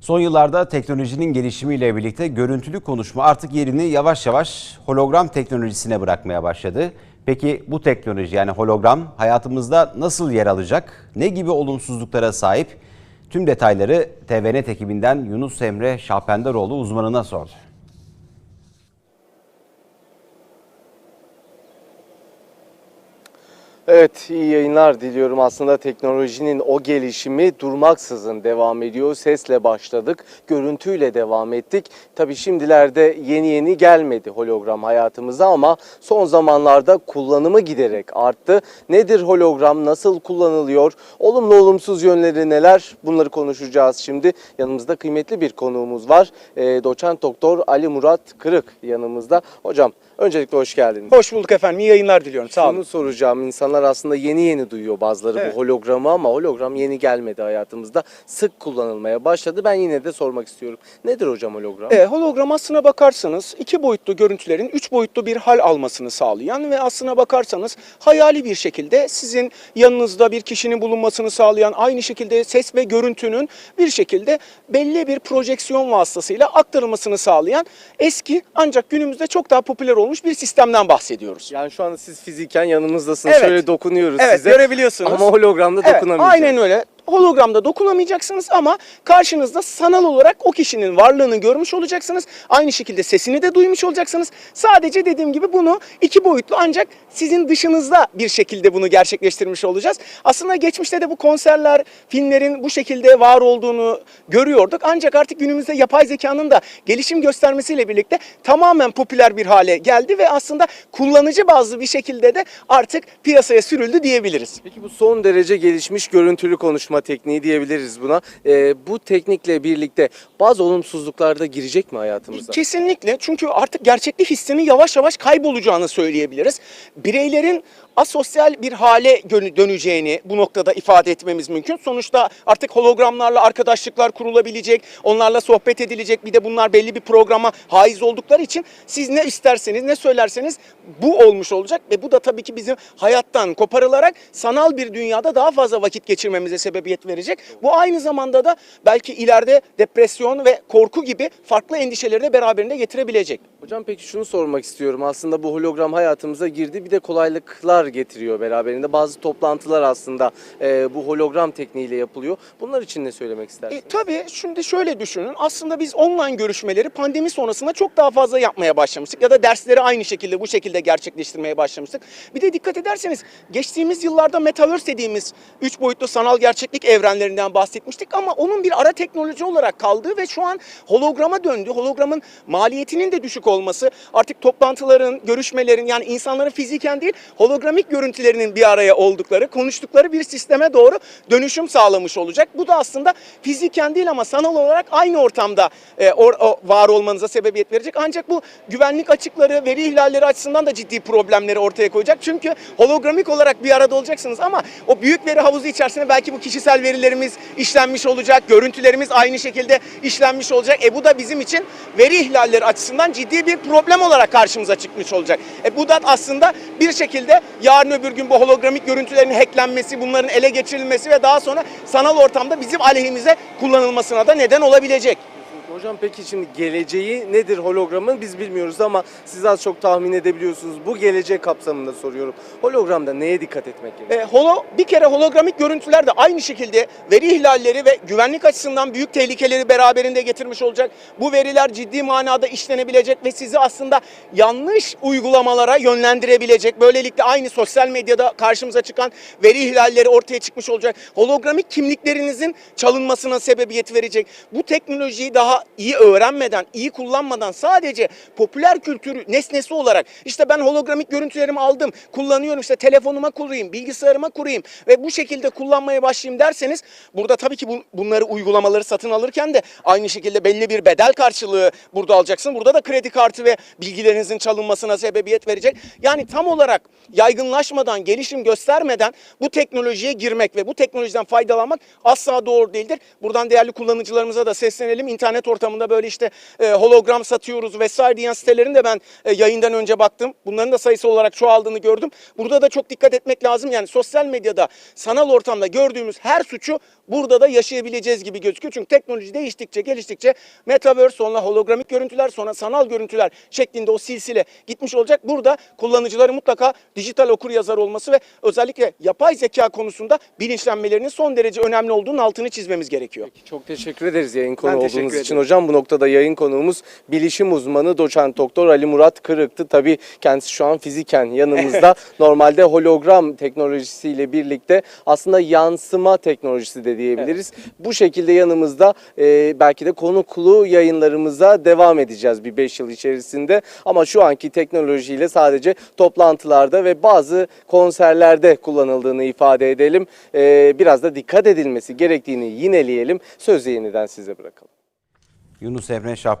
Son yıllarda teknolojinin gelişimiyle birlikte görüntülü konuşma artık yerini yavaş yavaş hologram teknolojisine bırakmaya başladı. Peki bu teknoloji yani hologram hayatımızda nasıl yer alacak? Ne gibi olumsuzluklara sahip? Tüm detayları TVNet ekibinden Yunus Emre Şahpendaroğlu uzmanına sordu. Evet, iyi yayınlar diliyorum. Aslında teknolojinin o gelişimi durmaksızın devam ediyor. Sesle başladık, görüntüyle devam ettik. Tabii şimdilerde yeni yeni gelmedi hologram hayatımıza ama son zamanlarda kullanımı giderek arttı. Nedir hologram, nasıl kullanılıyor, olumlu olumsuz yönleri neler? Bunları konuşacağız şimdi. Yanımızda kıymetli bir konuğumuz var. E, doçent doktor Ali Murat Kırık yanımızda. Hocam öncelikle hoş geldiniz. Hoş bulduk efendim. İyi yayınlar diliyorum. Sağ olun. Şunu soracağım. İnsanlar aslında yeni yeni duyuyor bazıları Evet. bu hologramı ama hologram yeni gelmedi hayatımızda. Sık kullanılmaya başladı. Ben yine de sormak istiyorum. Nedir hocam hologram? E, hologram aslına bakarsanız iki boyutlu görüntülerin üç boyutlu bir hal almasını sağlayan ve aslına bakarsanız hayali bir şekilde sizin yanınızda bir kişinin bulunmasını sağlayan aynı şekilde ses ve görüntünün bir şekilde belli bir projeksiyon vasıtasıyla aktarılmasını sağlayan eski ancak günümüzde çok daha popüler olmuş bir sistemden bahsediyoruz. Yani şu anda siz fiziken yanınızdasınız. Evet. Şöyle dokunuyoruz Evet size. görebiliyorsunuz. Ama hologramda Evet, dokunamayacağız. aynen öyle. Hologramda dokunamayacaksınız ama karşınızda sanal olarak o kişinin varlığını görmüş olacaksınız. Aynı şekilde sesini de duymuş olacaksınız. Sadece dediğim gibi bunu iki boyutlu ancak sizin dışınızda bir şekilde bunu gerçekleştirmiş olacağız. Aslında geçmişte de bu konserler, filmlerin bu şekilde var olduğunu görüyorduk. Ancak artık günümüzde yapay zekanın da gelişim göstermesiyle birlikte tamamen popüler bir hale geldi ve aslında kullanıcı bazlı bir şekilde de artık piyasaya sürüldü diyebiliriz. Peki bu son derece gelişmiş görüntülü konuşma tekniği diyebiliriz buna. Ee, bu teknikle birlikte bazı olumsuzluklar da girecek mi hayatımıza? Kesinlikle çünkü artık gerçeklik hissinin yavaş yavaş kaybolacağını söyleyebiliriz. Bireylerin asosyal bir hale döneceğini bu noktada ifade etmemiz mümkün. Sonuçta artık hologramlarla arkadaşlıklar kurulabilecek, onlarla sohbet edilecek. Bir de bunlar belli bir programa haiz oldukları için siz ne isterseniz, ne söylerseniz bu olmuş olacak ve bu da tabii ki bizim hayattan koparılarak sanal bir dünyada daha fazla vakit geçirmemize sebebiyet verecek. Bu aynı zamanda da belki ileride depresyon ve korku gibi farklı endişeleri de beraberinde getirebilecek. Hocam peki şunu sormak istiyorum. Aslında bu hologram hayatımıza girdi. Bir de kolaylıklar getiriyor beraberinde. Bazı toplantılar aslında e, bu hologram tekniğiyle yapılıyor. Bunlar için ne söylemek E, istersiniz? tabii şimdi şöyle düşünün. Aslında biz online görüşmeleri pandemi sonrasında çok daha fazla yapmaya başlamıştık. Ya da dersleri aynı şekilde bu şekilde gerçekleştirmeye başlamıştık. Bir de dikkat ederseniz geçtiğimiz yıllarda Metaverse dediğimiz üç boyutlu sanal gerçeklik evrenlerinden bahsetmiştik. Ama onun bir ara teknoloji olarak kaldığı ve şu an holograma döndü. Hologramın maliyetinin de düşük olması artık toplantıların, görüşmelerin yani insanların fiziken değil hologramik görüntülerinin bir araya oldukları, konuştukları bir sisteme doğru dönüşüm sağlamış olacak. Bu da aslında fiziken değil ama sanal olarak aynı ortamda e, or- o- var olmanıza sebebiyet verecek. Ancak bu güvenlik açıkları, veri ihlalleri açısından da ciddi problemleri ortaya koyacak. Çünkü hologramik olarak bir arada olacaksınız ama o büyük veri havuzu içerisinde belki bu kişisel verilerimiz işlenmiş olacak, görüntülerimiz aynı şekilde işlenmiş olacak. E bu da bizim için veri ihlalleri açısından ciddi bir problem olarak karşımıza çıkmış olacak. E bu da aslında bir şekilde yarın öbür gün bu hologramik görüntülerin hacklenmesi, bunların ele geçirilmesi ve daha sonra sanal ortamda bizim aleyhimize kullanılmasına da neden olabilecek. Hocam peki şimdi geleceği nedir hologramın biz bilmiyoruz ama siz az çok tahmin edebiliyorsunuz. Bu gelecek kapsamında soruyorum. Hologramda neye dikkat etmek gerekiyor? E, holo, bir kere hologramik görüntüler de aynı şekilde veri ihlalleri ve güvenlik açısından büyük tehlikeleri beraberinde getirmiş olacak. Bu veriler ciddi manada işlenebilecek ve sizi aslında yanlış uygulamalara yönlendirebilecek. Böylelikle aynı sosyal medyada karşımıza çıkan veri ihlalleri ortaya çıkmış olacak. Hologramik kimliklerinizin çalınmasına sebebiyet verecek. Bu teknolojiyi daha iyi öğrenmeden, iyi kullanmadan sadece popüler kültürü nesnesi olarak işte ben hologramik görüntülerimi aldım, kullanıyorum işte telefonuma kurayım, bilgisayarıma kurayım ve bu şekilde kullanmaya başlayayım derseniz burada tabii ki bu- bunları uygulamaları satın alırken de aynı şekilde belli bir bedel karşılığı burada alacaksın. Burada da kredi kartı ve bilgilerinizin çalınmasına sebebiyet verecek. Yani tam olarak yaygınlaşmadan, gelişim göstermeden bu teknolojiye girmek ve bu teknolojiden faydalanmak asla doğru değildir. Buradan değerli kullanıcılarımıza da seslenelim. İnternet ortamında böyle işte e, hologram satıyoruz vesaire diyen sitelerin de ben e, yayından önce baktım. Bunların da sayısı olarak çoğaldığını gördüm. Burada da çok dikkat etmek lazım. Yani sosyal medyada, sanal ortamda gördüğümüz her suçu burada da yaşayabileceğiz gibi gözüküyor. Çünkü teknoloji değiştikçe, geliştikçe metaverse sonra hologramik görüntüler, sonra sanal görüntüler şeklinde o silsile gitmiş olacak. Burada kullanıcıları mutlaka dijital okur yazar olması ve özellikle yapay zeka konusunda bilinçlenmelerinin son derece önemli olduğunun altını çizmemiz gerekiyor. Çok teşekkür ederiz yayın konu olduğunuz için. Hocam. Bu noktada yayın konuğumuz bilişim uzmanı doçent doktor Ali Murat Kırık'tı. Tabii kendisi şu an fiziken yanımızda. Normalde hologram teknolojisiyle birlikte aslında yansıma teknolojisi de diyebiliriz. Bu şekilde yanımızda e, belki de konuklu yayınlarımıza devam edeceğiz bir 5 yıl içerisinde. Ama şu anki teknolojiyle sadece toplantılarda ve bazı konserlerde kullanıldığını ifade edelim. E, biraz da dikkat edilmesi gerektiğini yineleyelim. Sözü yeniden size bırakalım. Yunus Emre Şahben